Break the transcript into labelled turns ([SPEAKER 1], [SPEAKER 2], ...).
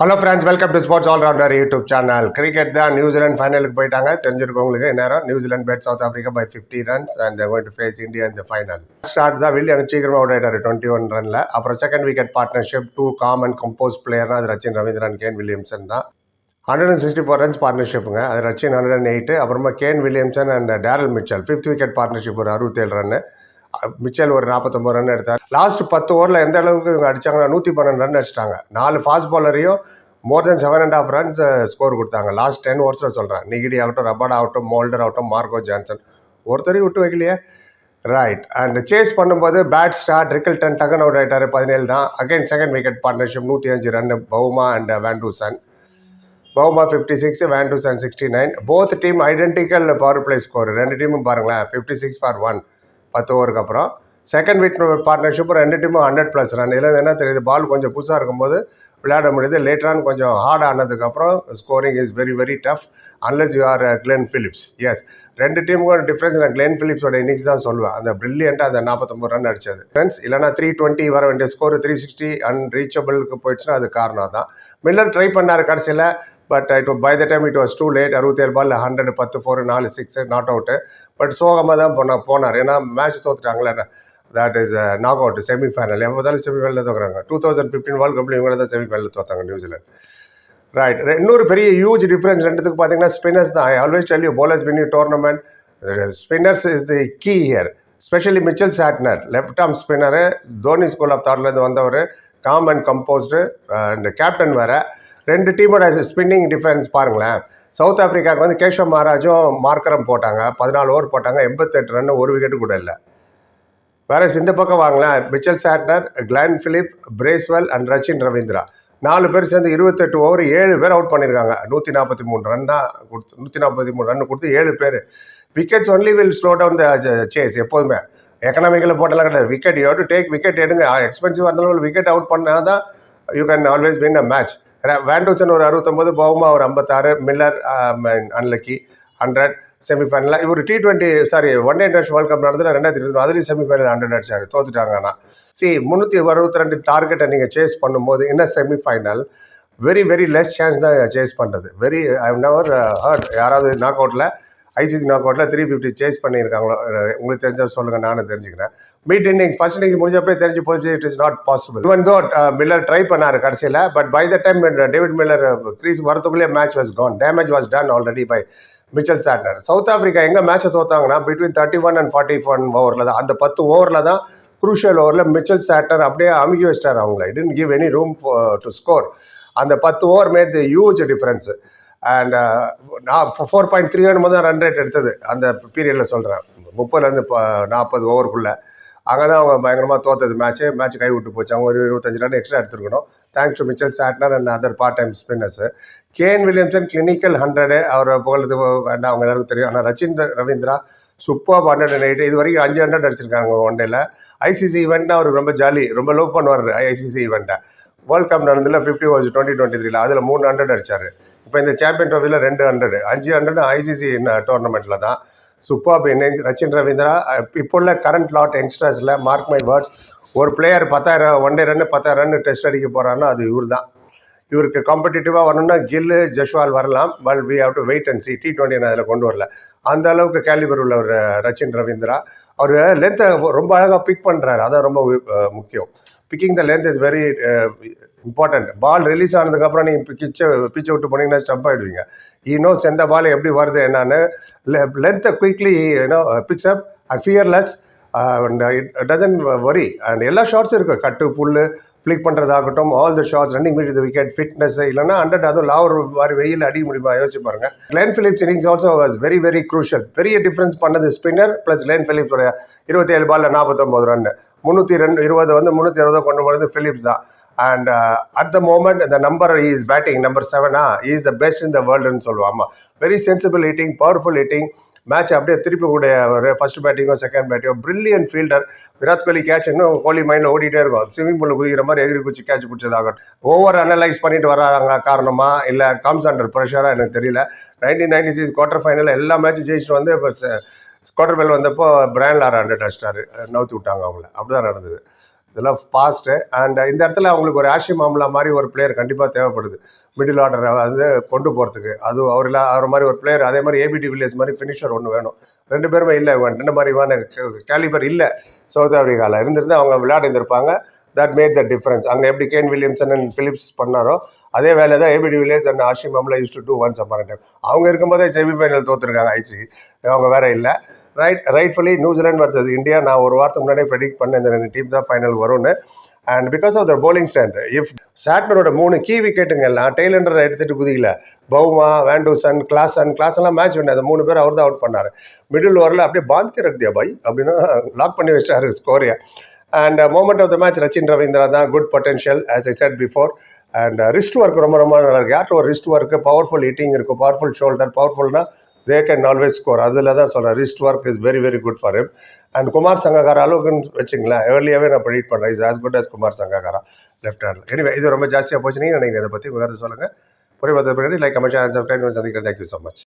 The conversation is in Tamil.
[SPEAKER 1] Hello friends welcome to sports allrounder YouTube channel cricket தான் நியூசிலாந்து ஃபைனலுக்கு போயிட்டாங்க. தெரிஞ்சிருக்கவங்களுக்கு நேரம் New Zealand bat South Africa by fifty runs and going to face India இந்த ஃபைனல் ஸ்டார்ட் தான் வில்லியம் சீக்கிரமாக அவுட் ஆயிட்டாரு. டுவெண்ட்டி ஒன் ரனில் அப்புறம் second wicket partnership two common compose பிளேயர்னா அது ரச்சின் ரவீந்திரன் கேன் வில்லியம்சன் தான். Hundred and sixty four runs பார்ட்னர்ஷிப்புங்க அது ரச்சின் ஹண்ட்ரட் அண்ட் எயிட்டு அப்புறமா Kane Williamson and Daryl Mitchell fifth wicket partnership ஒரு அறுபத்தேழு ரன்னு மிச்சல் ஒரு நாற்பத்தொம்பது ரன் எடுத்தார். லாஸ்ட் பத்து ஓவரில் எந்த அளவுக்கு இவங்க அடிச்சாங்கன்னா நூற்றி பன்னெண்டு ரன் அடிச்சிட்டாங்க. நாலு fast பாலரையும் more than seven and half runs score கொடுத்தாங்க. லாஸ்ட் டென் ஓவர்ஸில் சொல்கிறேன் நிகிடி ஆகட்டும் ரபாட் ஆகட்டும் மோல்டர் ஆகட்டும் மார்கோ ஜான்சன் ஒருத்தரையும் விட்டு வைக்கலையே. ரைட் அண்ட் சேஸ் பண்ணும்போது பேட் ஸ்டார்ட் ரிக்கல்டன் டகன் அவுட் ஆகிட்டார் பதினேழு தான். அகைன் செகண்ட் விக்கெட் பார்ட்னர்ஷிப் நூற்றி அஞ்சு run Bavuma and van der Dussen Bavuma fifty six van der Dussen sixty nine both team identical power play score ரெண்டு டீமும் பாருங்களேன். ஃபிஃப்டி சிக்ஸ் ஃபார் ஒன் பத்து ஓவருக்கு அப்புறம். செகண்ட் வீட் பார்ட்னர்ஷிப் ரெண்டு டீமும் ஹண்ட்ரட் ப்ளஸ் ரன் இதில் என்ன தெரியுது? பால் கொஞ்சம் புதுசாக இருக்கும்போது விளையாட முடியுது. லேட்டரான் கொஞ்சம் ஹார்ட் ஆனதுக்கப்புறம் scoring is very very tough unless you are Glenn Phillips S ரெண்டு டீமுக்கும் டிஃப்ரென்ஸ் நான் கிளென் ஃபிலிப்ஸோட இன்னிங்ஸ் தான் சொல்லுவேன். அந்த பிரில்லியண்ட்டாக அந்த நாற்பத்தொம்பது ரன் அடிச்சது. ஃப்ரெண்ட்ஸ் இல்லைனா த்ரீ டுவெண்ட்டி வர வேண்டிய ஸ்கோர் த்ரீ சிக்ஸ்டி அன்ரீச்சபிளுக்கு போயிடுச்சுன்னா அது காரணம் தான் மில்லர் ட்ரை பண்ணார் கடைசியில். But it by the time it was too late அறுபத்தேழு பால் ஹண்ட்ரட் பத்து ஃபோர் நாலு சிக்ஸ் நாட் அவுட்டு பட் சோகமாக தான் போனா போனார். ஏன்னா match தோத்துட்டாங்களே that is knock out semifinal எப்போ பார்த்தாலும் செமிஃபைனலில் தோக்குறாங்க. டூ தௌசண்ட் ஃபிஃப்டின் வேர்ல்டு கப்பில் இவங்க தான் செமிஃபைனலில் தோத்தாங்க நியூசிலாந்து ரைட் இன்னொரு பெரிய ஹியூஜ் டிஃப்ரென்ஸ் ரெண்டுத்துக்கு பார்த்தீங்கன்னா ஸ்பின்னர்ஸ் தான். I always tell you bowlers win you tournament spinners is the key here specially Mitchell Santner left arm spinner Dhoni school of தாட்லேருந்து வந்தவர் calm and composed and captain வேறு. ரெண்டு டீமோட ஸ்பின்னிங் டிஃபரன்ஸ் பாருங்களேன். சவுத் ஆஃப்ரிக்காவுக்கு வந்து கேஷவ் மகாராஜும் மார்க்கரம் போட்டாங்க. பதினாலு ஓவர் போட்டாங்க. எண்பத்தெட்டு ரன் ஒரு விக்கெட்டு கூட இல்லை. வேற இந்த பக்கம் வாங்கலாம் Mitchell Santner Glenn Philip Bracewell and Rachin Ravindra நாலு பேர் சேர்ந்து இருபத்தெட்டு ஓவர் ஏழு பேர் அவுட் பண்ணியிருக்காங்க நூற்றி நாற்பத்தி மூணு ரன் தான் கொடுத்து நூற்றி நாற்பத்தி மூணு ரன் கொடுத்து ஏழு பேர். Wickets only will slow down the chase எப்போதுமே. எக்கனாமிக்கில் போட்டெல்லாம் கிடையாது. Wicket you to take wicket எடுங்க எக்ஸ்பென்சிவாக இருந்தாலும் விக்கெட் அவுட் பண்ணால் தான் you can always win a match van der Dussen ஒரு அறுபத்தொம்போது பவுமா ஒரு ஐம்பத்தாறு Miller unlucky um, hundred semifinal இவர் T twenty sorry one day international world cup நடந்ததில் ரெண்டாயிரத்தி இருபது அதுலேயும் செமிஃபைனல் ஹண்ட்ரட் அடிச்சார் தோத்துட்டாங்கன்னா. சி முந்நூற்றி அறுபத்தி ரெண்டு டார்கெட்டை நீங்கள் சேஸ் பண்ணும்போது என்ன semifinal very very less chance தான் சேஸ் பண்ணுறது வெரி ஐ நெவர் ஹர்ட் யாராவது நாக் அவுட்டில் ஐசிசி நாக் அவுட்டில் த்ரீ ஃபிஃப்டி சேஸ் பண்ணியிருக்காங்களோ உங்களுக்கு தெரிஞ்சால் சொல்லுங்கள் நானும் தெரிஞ்சுக்கிறேன். மீட் இன்னிங்ஸ் ஃபர்ஸ்ட் இன்னிங்ஸ் முடிஞ்சப்பே தெரிஞ்சு போச்சு இட் இஸ் நாட் பாசிபிள் இவன் தோ மில்லர் ட்ரை பண்ணார் கடைசியில் but by the time David Miller crease வரத்துக்குள்ளே match was gone damage was done already by Mitchell Santner South Africa எங்கே மேட்சை தோத்தாங்கன்னா between thirty one and forty one ஓவரில் தான். அந்த பத்து ஓவரில் தான் குரூஷியல் ஓவரில் மிச்சல் சாட்னர் அப்படியே அமுகி வச்சிட்டார் அவங்கள. It give any room to score அந்த பத்து over made the huge difference and நான் ஃபோர் பாயிண்ட் த்ரீ ஒன் தான் ரன் ரேட் எடுத்தது. அந்த பீரியடில் சொல்கிறேன் முப்பதுலேருந்து நாற்பது ஓவருக்குள்ளே அங்கே தான் அவங்க பயங்கரமாக தோத்தது மேட்ச்சு மேட்ச் கை விட்டு போச்சு. அவங்க ஒரு இருபத்தஞ்சு run extra எடுத்துருக்கணும். Thanks to Mitchell Santner and other part time spinners Kane Williamson clinical hundred அவர் புகழ்ந்து வேண்டாம். அவங்க எல்லாருக்கும் தெரியும். ஆனால் Rachin Ravindra super hundred and eight இது வரைக்கும் அஞ்சு ஹண்ட்ரட் அடிச்சிருக்காங்க ஒன் டேல ஐசிசி ஈவெண்ட்னா அவர் ரொம்ப ஜாலி ரொம்ப லவ் பண்ணுவார் ஐசிசி ஈவெண்ட்டை வேர்ல்ட் கப் நடந்ததில் ஃபிஃப்டி ஓவர்ஸ் டுவெண்ட்டி டுவெண்ட்டி த்ரீல அதில் மூணு ஹண்ட்ரட் அடிச்சார். இப்போ இந்த சாம்பியன் ட்ரோஃபியில் ரெண்டு ஹண்ட்ரட் அஞ்சு ஹண்ட்ரட் ஐசிசி டோர்னமெண்ட்டில் தான். சூப்பர் இன்னிங்ஸ் ரச்சின் ரவீந்திரா இப்போ உள்ள கரண்ட் லாட் யங்ஸ்டர்ஸில் மார்க் மை வேர்ட்ஸ் ஒரு பிளேயர் பத்தாயிரம் ஒன் டே ரன்னு பத்தாயிரம் ரன் டெஸ்ட் அடிக்க போகிறாருன்னா அது இவர் தான் இவருக்கு காம்படிட்டிவாக வரணும்னா கில்லு ஜஷ்வால் வரலாம். But we have to wait and see T twenty நான் அதில் கொண்டு வரல. அந்த அளவுக்கு கேலிபர் உள்ள ஒரு ரச்சின் ரவீந்திரா. அவர் லென்த்தை ரொம்ப அழகாக பிக் பண்ணுறாரு அதான் ரொம்ப முக்கியம். Picking the length is very important ball release ஆனதுக்கப்புறம் நீங்கள் பிச்சை பிச்சை விட்டு போனீங்கன்னா ஸ்டம்ப் ஆகிடுவீங்க இன்னோஸ் எந்த பால் எப்படி வருது என்னன்னு. லென்த்தை quickly you know picks up and fearless and it doesn't worry and எல்லா ஷார்ட்ஸும் இருக்குது கட்டு புல் ஃப்ளிக் பண்ணுறதாகட்டும் all the shots running meet the wicket fitness இல்லைனா ஹண்ட்ரட் அதுவும் லாவர் மாதிரி வெயில் அடிக்க முடியுமா யோசிச்சு பாருங்க. Glenn Phillips innings also was very very crucial பெரிய டிஃப்ரென்ஸ் பண்ணது ஸ்பின்னர் ப்ளஸ் லேன் ஃபிலிப்ஸ் இருபத்தி ஏழு பாலில் நாற்பத்தொம்பது ரன் முந்நூற்றி ரெண்டு இருபது வந்து முந்நூற்றி இருபது கொண்டு போனது ஃபிலிப்ஸ் தான். அண்ட் அட் த மோமெண்ட் இந்த number is batting number Sevana is the best in the வேர்ல்டுன்னு சொல்லுவான் ஆமாம் very sensible hitting powerful hitting match அப்படியே திருப்பி கூட ஒரு ஃபர்ஸ்ட் பேட்டிங்கோ second பேட்டிங்கோ brilliant fielder Virat Kohli catch இன்னும் கோலி மைண்டில் ஓடிட்டே இருக்கும். ஸ்விமிங் பூலில் குதிக்கிற மாதிரி எகிரி குச்சி கேட்ச் பிடிச்சதாகட்டும். ஓவர் அனலைஸ் பண்ணிட்டு வராங்க காரணமா? இல்லை கம்ஸ் அண்டர் ப்ரெஷராக எனக்கு தெரியல. Nineteen ninety six quarter final எல்லா மேட்சும் ஜெயிச்சுட்டு வந்து இப்போ குவார்டர் ஃபைனல் வந்தப்போ பிராண்ட் லார் அண்டர் அடிச்சிட்டாரு. நவுத்து விட்டாங்க அவங்கள. அப்படிதான் நடந்தது. இதெல்லாம் ஃபாஸ்ட்டு அண்ட் இந்த இடத்துல அவங்களுக்கு ஒரு ஆஷி மாம்லா மாதிரி ஒரு பிளேயர் கண்டிப்பாக தேவைப்படுது. மிடில் ஆர்டரை வந்து கொண்டு போகிறதுக்கு அது அவர் இல்ல அவர் மாதிரி ஒரு பிளேயர் அதே மாதிரி ஏபிடி வில்லியர்ஸ் மாதிரி ஃபினிஷர் ஒன்று வேணும். ரெண்டு பேருமே இல்லை இவன். மாதிரி மாதிரியான கேலிபர் இல்லை. சவுத் ஆஃப்ரிக்காவில் இருந்திருந்து அவங்க விளையாடிருந்திருப்பாங்க. தட் மேட் த டிஃப்ரென்ஸ் அங்கே எப்படி கேன் வில்லியம்சன் அண்ட் பிலிப்ஸ் பண்ணாரோ அதே வேலை தான் ABD Villiers and Hashim Amla used to do once upon a time அவங்க இருக்கும்போதே செமி ஃபைனல் தோற்றுருக்காங்க ஐசி அவங்க வேற இல்லை. Right rightfully New Zealand versus India நான் ஒரு வாரத்துக்கு முன்னாடியே ப்ரெடிக்ட் பண்ணேன் இந்த ரெண்டு டீம் தான் ஃபைனல் வரும்னு. And because of the bowling strength if சாட்னரோட மூணு கீ விக்கெட்டுங்க எல்லாம் டெய்லண்டரை எடுத்துகிட்டு குதிக்கல. பவுமா வேண்டூசன் கிளாசன் கிளாஸ்லாம் எல்லாம் மேட்ச் வின் அந்த மூணு பேர் அவர் தான் அவுட் பண்ணார் மிடில் ஓவரில் அப்படியே பாந்தி ரக்தியா பாய் அப்படின்னா லாக் பண்ணி வச்சிட்டாரு ஸ்கோரியை and moment of the match Rachin Ravindra தான் good potential as I said before and wrist work ரொம்ப ரொம்ப நல்லா இருக்கு. யார்கிட்ட ஒரு ரிஸ்ட் ஒர்க்கு பவர்ஃபுல் ஹிட்டிங் இருக்கும் பவர்ஃபுல் ஷோல்டர் பவர்ஃபுல்னா தே கேன் ஆல்வேஸ் ஸ்கோர் அதில் தான் சொல்கிறேன் wrist work is very very good for him and Kumar Sangakkara அளவுக்குன்னு வச்சுங்களேன். ஏர்லியாகவே நான் ப்ரீட் பண்ணுறேன் is as good as Kumar Sangakkara left handle anyway இது ரொம்ப ஜாஸ்தியாக போச்சுன்னு நீங்கள் இதை பற்றி உங்கள் சொல்லுங்கள் புரிவது பின்னாடி லைக் கமெண்ட் சப்ஸ்கிரைப் சந்திக்கிறேன். Thank you so much